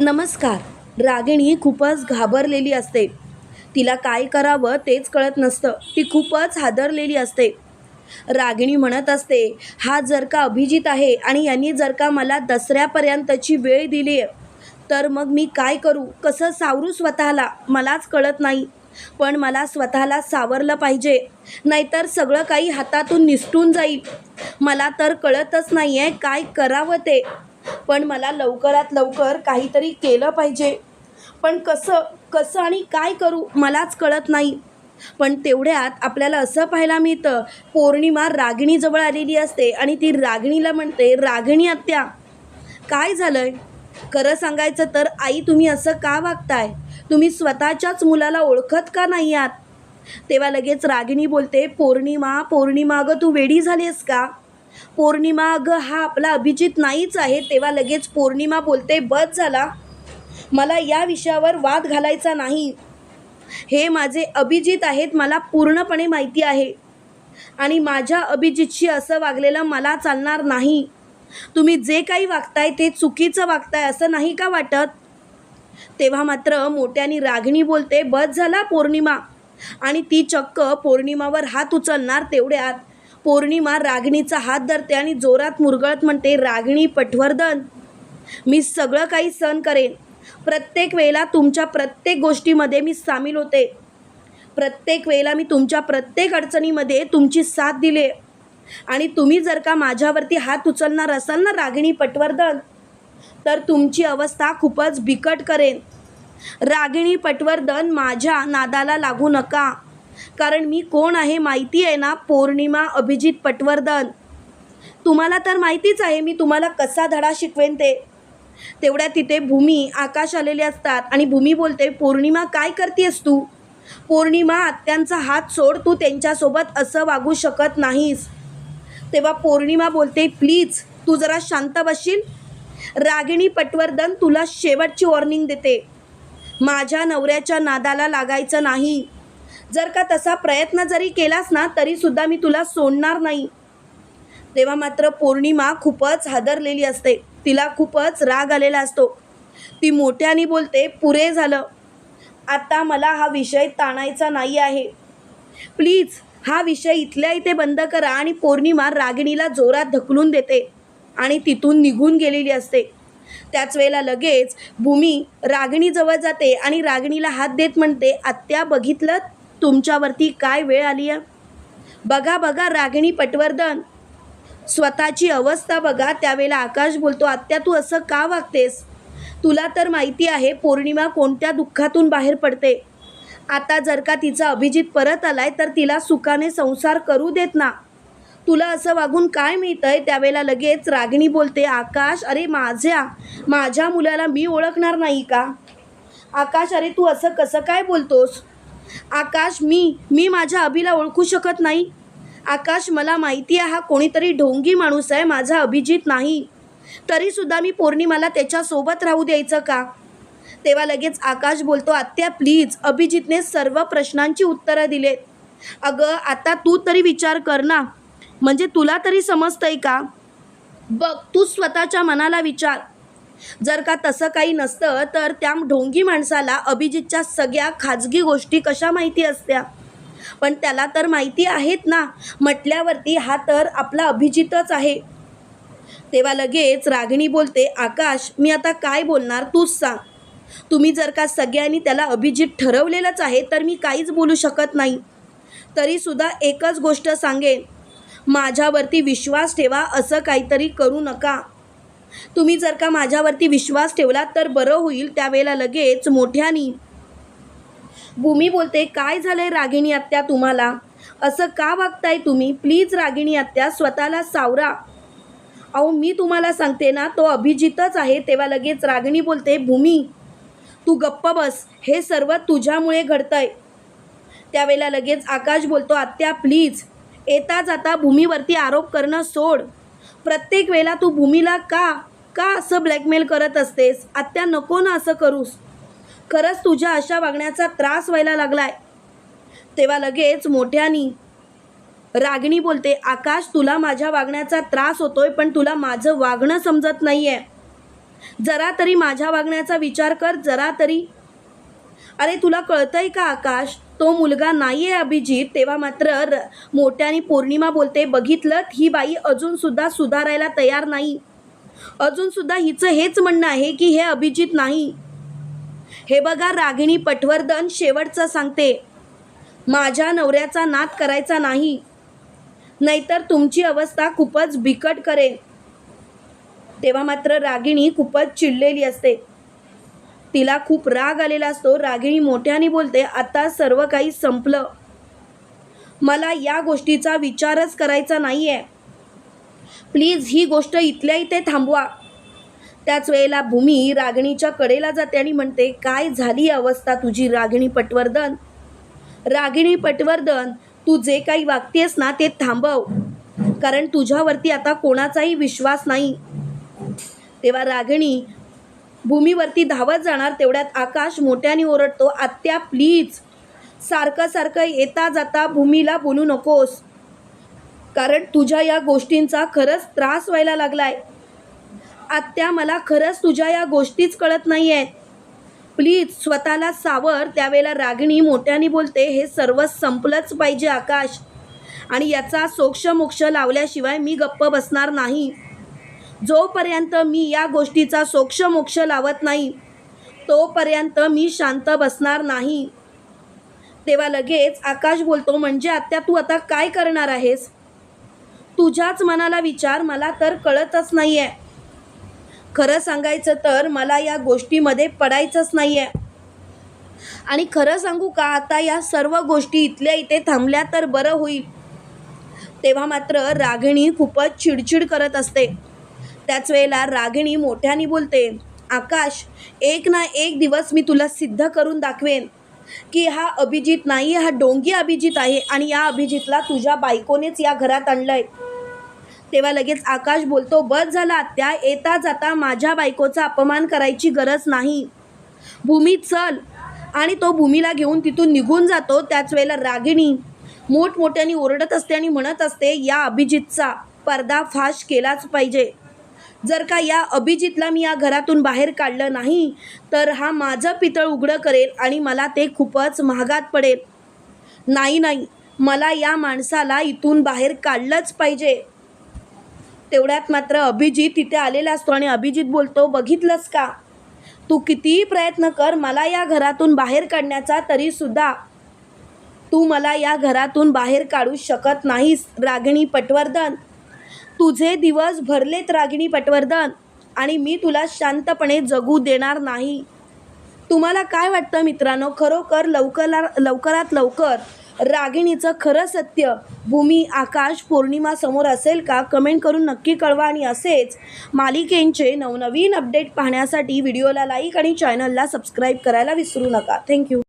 नमस्कार. रागिणी खूपच घाबरलेली असते. तिला काय करावं तेच कळत नसतं. ती खूपच हादरलेली असते. रागिणी म्हणत असते हा जर का अभिजित आहे आणि यांनी जर का मला दसऱ्यापर्यंतची वेळ दिली आहे तर मग मी काय करू? कसं सावरू स्वतःला? मलाच कळत नाही. पण मला स्वतःला सावरलं पाहिजे. नाहीतर सगळं काही हातातून निसटून जाईल. मला तर कळतच नाही आहे काय करावं ते. पण मला लवकरात लवकर काहीतरी केलं पाहिजे. पण कसं कसं आणि काय करू मलाच कळत नाही. पण तेवढ्यात आपल्याला असं पाहायला मिळतं पौर्णिमा रागिणीजवळ आलेली असते आणि ती रागिणीला म्हणते रागिणी आत्या काय झालं आहे खरं सांगायचं तर आई तुम्ही असं का वागताय? तुम्ही स्वतःच्याच मुलाला ओळखत का नाही आहात? तेव्हा लगेच रागिणी बोलते पौर्णिमा पौर्णिमा अगं तू वेडी झालीस का? पौर्णिमा अगं हा आपला अभिजित नाहीच आहे. तेव्हा लगेच पौर्णिमा बोलते बस झाला. मला या विषयावर वाद घालायचा नाही. हे माझे अभिजित आहेत मला पूर्णपणे माहिती आहे. आणि माझ्या अभिजितशी असं वागलेलं मला चालणार नाही. तुम्ही जे काही वागताय ते चुकीचं वागताय असं नाही का वाटत? तेव्हा मात्र मोठ्यानी रागिणी बोलते बस झाला पौर्णिमा. आणि ती चक्क पौर्णिमावर हात उचलणार तेवढ्यात. पौर्णिमा रागिणीचा हात धरते आणि जोरात मुरगळत म्हणते रागिणी पटवर्धन मी सगळं काही सहन करेन. प्रत्येक वेळेला तुमच्या प्रत्येक गोष्टीमध्ये मी सामील होते. प्रत्येक वेळेला मी तुमच्या प्रत्येक अडचणीमध्ये तुमची साथ दिले. आणि तुम्ही जर का माझ्यावरती हात उचलणार असाल ना रागिणी पटवर्धन तर तुमची अवस्था खूपच बिकट करेन. रागिणी पटवर्धन माझ्या नादाला लागू नका. कारण मी कोण आहे माहिती आहे ना? पौर्णिमा अभिजित पटवर्धन. तुम्हाला तर माहितीच आहे मी तुम्हाला कसा धडा शिकवेन ते. तेवढ्या तिथे भूमी आकाश आलेले असतात आणि भूमी बोलते पौर्णिमा काय करतेस तू? पौर्णिमा आत्यांचा हात सोड तू त्यांच्यासोबत असं वागू शकत नाहीस. तेव्हा पौर्णिमा बोलते प्लीज तू जरा शांत बसशील रागिणी पटवर्धन तुला शेवटची वॉर्निंग देते. माझ्या नवऱ्याच्या नादाला लागायचं नाही. जर का तसा प्रयत्न जरी केलास ना तरीसुद्धा मी तुला सोडणार नाही. तेव्हा मात्र पौर्णिमा खूपच हादरलेली असते. तिला खूपच राग आलेला असतो. ती मोठ्याने बोलते पुरे झालं. आता मला हा विषय ताणायचा नाही आहे. प्लीज हा विषय इथल्या इथे बंद करा आणि पौर्णिमा रागिणीला जोरात ढकलून देते आणि तिथून निघून गेलेली असते. त्याच वेळेला लगेच भूमी रागिणीजवळ जाते आणि रागिणीला हात देत म्हणते आत्या बघितलं तुमच्यावरती काय वेळ आली आहे? बघा बघा रागिणी पटवर्धन. स्वतःची अवस्था बघा त्यावेळेला आकाश बोलतो आत्या तू असं का वागतेस? तुला तर माहिती आहे पौर्णिमा कोणत्या दुःखातून बाहेर पडते. आता जर का तिचा अभिजित परत आलाय तर तिला सुखाने संसार करू देत ना. तुला असं वागून काय मिळतंय? त्यावेळेला लगेच रागिणी बोलते आकाश अरे माझ्या माझ्या मुलाला मी ओळखणार नाही का? आकाश अरे तू असं कसं काय बोलतोस? आकाश मी मी माझ्या अभिला ओळखू शकत नाही. आकाश मला माहिती आहे हा कोणीतरी ढोंगी माणूस आहे माझा अभिजित नाही. तरीसुद्धा मी पौर्णिमाला त्याच्यासोबत राहू द्यायचं का? तेव्हा लगेच आकाश बोलतो आत्या प्लीज अभिजितने सर्व प्रश्नांची उत्तरं दिलेत. अगं आता तू तरी विचार कर ना. म्हणजे तुला तरी समजतंय का? बघ तू स्वतःच्या मनाला विचार. जर का तसं काही नसतं तर त्या ढोंगी माणसाला अभिजितच्या सगळ्या खाजगी गोष्टी कशा माहिती असत्या? पण त्याला तर माहिती आहेत ना. म्हटल्यावरती हा तर आपला अभिजितच आहे. तेव्हा लगेच रागिणी बोलते आकाश मी आता काय बोलणार तूच सांग. तुम्ही जर का सगळ्यांनी त्याला अभिजित ठरवलेलंच आहे तर मी काहीच बोलू शकत नाही. तरीसुद्धा एकच गोष्ट सांगेन. माझ्यावरती विश्वास ठेवा असं काहीतरी करू नका. तुम्ही जर का माझ्यावरती विश्वास ठेवलात तर बरं होईल त्यावेळेला लगेच मोठ्यानी. भूमी बोलते काय झालंय रागिणी आत्या तुम्हाला? असं का वागताय तुम्ही? प्लीज रागिणी आत्या स्वतःला सावरा. अहो मी तुम्हाला सांगते ना तो अभिजितच आहे. तेव्हा लगेच रागिणी बोलते भूमी तू गप्प बस हे सर्व तुझ्यामुळे घडतंय. त्यावेळेला लगेच आकाश बोलतो आत्या प्लीज येता जाता भूमीवरती आरोप करणं सोड. प्रत्येक वेळेला तू भूमीला का का असं ब्लॅकमेल करत असतेस? आत्या नको ना असं करूस. खरंच तुझ्या अशा वागण्याचा त्रास व्हायला लागलाय. तेव्हा लगेच मोठ्यानी रागिणी बोलते आकाश तुला माझ्या वागण्याचा त्रास होतोय पण तुला माझं वागणं समजत नाही आहे जरा तरी माझ्या वागण्याचा विचार कर जरा तरी. अरे तुला कळतंय का आकाश? तो मुलगा नाही आहे अभिजित तेव्हा मात्र र मोठ्याने पौर्णिमा बोलते बघितलं ही बाई अजूनसुद्धा सुधारायला तयार नाही. अजूनसुद्धा हिचं हेच म्हणणं आहे की हे अभिजित नाही. हे बघा रागिणी पटवर्धन शेवटचं सांगते. माझ्या नवऱ्याचा नाद करायचा नाही. नाहीतर तुमची अवस्था खूपच बिकट करेल. तेव्हा मात्र रागिणी खूपच चिडलेली असते. तिला खूप राग आलेला असतो. रागिणी मोठ्याने बोलते आता सर्व काही संपलं. मला या गोष्टीचा विचारच करायचा नाही आहे प्लीज ही गोष्ट इथल्या इथे थांबवा. त्याच वेळेला भूमी रागिणीच्या कडेला जाते आणि म्हणते काय झाली अवस्था तुझी रागिणी पटवर्धन? रागिणी पटवर्धन तू जे काही वागतेस ना ते थांबव. कारण तुझ्यावरती आता कोणाचाही विश्वास नाही. तेव्हा रागिणी भूमीवरती धावत जाणार तेवढ्यात आकाश मोठ्याने ओरडतो आत्या प्लीज सारखं सारखं येता जाता भूमीला बोलू नकोस. कारण तुझ्या या गोष्टींचा खरंच त्रास व्हायला लागलाय. आत्या मला खरंच तुझ्या या गोष्टीच कळत नाही आहेत प्लीज स्वतःला सावर त्यावेळेला रागिणी मोठ्याने बोलते हे सर्व संपलंच पाहिजे आकाश. आणि याचा सोक्षमोक्ष लावल्याशिवाय मी गप्प बसणार नाही. जोपर्यंत मी या गोष्टीचा सोक्षमोक्ष लावत नाही तोपर्यंत मी शांत बसणार नाही. तेव्हा लगेच आकाश बोलतो म्हणजे आत्या तू आता काय करणार आहेस? तुझ्याच मनाला विचार मला तर कळतच नाही आहे खरं सांगायचं तर मला या गोष्टीमध्ये पडायचंच नाही आहे आणि खरं सांगू का आता या सर्व गोष्टी इथल्या इथे थांबल्या तर बरं होईल. तेव्हा मात्र रागिणी खूपच चिडचिड करत असते. त्याच वेळेला रागिणी मोठ्याने बोलते आकाश एक ना एक दिवस मी तुला सिद्ध करून दाखवेन की हा अभिजित नाही हा डोंगी अभिजित आहे आणि या अभिजितला तुझ्या बायकोनेच या घरात आणलंय. तेव्हा लगेच आकाश बोलतो बस झाला त्या येता जाता माझ्या बायकोचा अपमान करायची गरज नाही. भूमी चल. आणि तो भूमीला घेऊन तिथून निघून जातो त्याच वेळेला रागिणी मोठमोठ्याने ओरडत असते आणि म्हणत असते या अभिजितचा पर्दाफाश केलाच पाहिजे. जर का या अभिजितला मी या घरातून बाहेर काढलं नाही तर हा माझं पितळ उघडं करेल आणि मला ते खूपच महागात पडेल. नाही नाही मला या माणसाला इथून बाहेर काढलंच पाहिजे. तेवढ्यात मात्र अभिजित तिथे आलेला असतो आणि अभिजित बोलतो बघितलंस का? तू कितीही प्रयत्न कर मला या घरातून बाहेर काढण्याचा तरीसुद्धा तू मला या घरातून बाहेर काढू शकत नाहीस रागिणी पटवर्धन. तुझे दिवस भरलेत रागिणी पटवर्धन. आणि मी तुला शांतपणे जगू देणार नाही. तुम्हाला काय वाटतं मित्रांनो? खरोखर लवकरा लवकरात लवकर रागिणीचं खरं सत्य भूमी आकाश पौर्णिमा समोर असेल का? कमेंट करून नक्की कळवा. आणि असेच मालिकेंचे नवनवीन अपडेट पाहण्यासाठी व्हिडिओला लाईक आणि चॅनलला सबस्क्राईब करायला विसरू नका. थँक्यू.